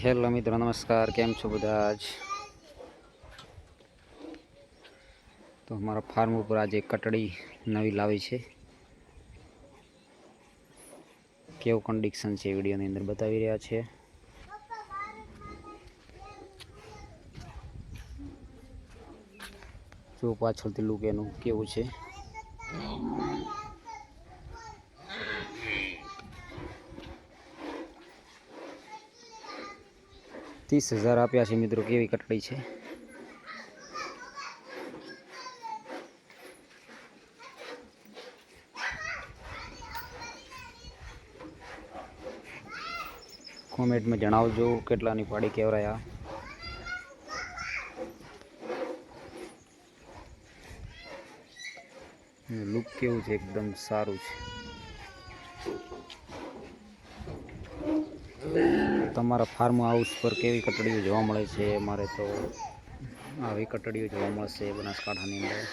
Hello મિત્રો, નમસ્કાર. કેમ છો બધા જ તો અમારા ફાર્મ ઉપર આજે કટડી નવી લાવી છે. કેવું કન્ડિશન છે વિડીયોની અંદર બતાવી રહ્યા છે. જો પાછળથી લુક એનું કેવું છે. ત્રીસ હજાર આપ્યા છે મિત્રો, કેવી કટડી છે? કોમેન્ટમાં જણાવજો કેટલાની પાડી કેવરાયા લુક કેવું છે? એકદમ સારું છે. તમારા ફાર્મ હાઉસ પર કેવી કટડીઓ જોવા મળે છે? મારે તો આવી કટડીઓ જોવા મળશે બનાસકાંઠાની અંદર.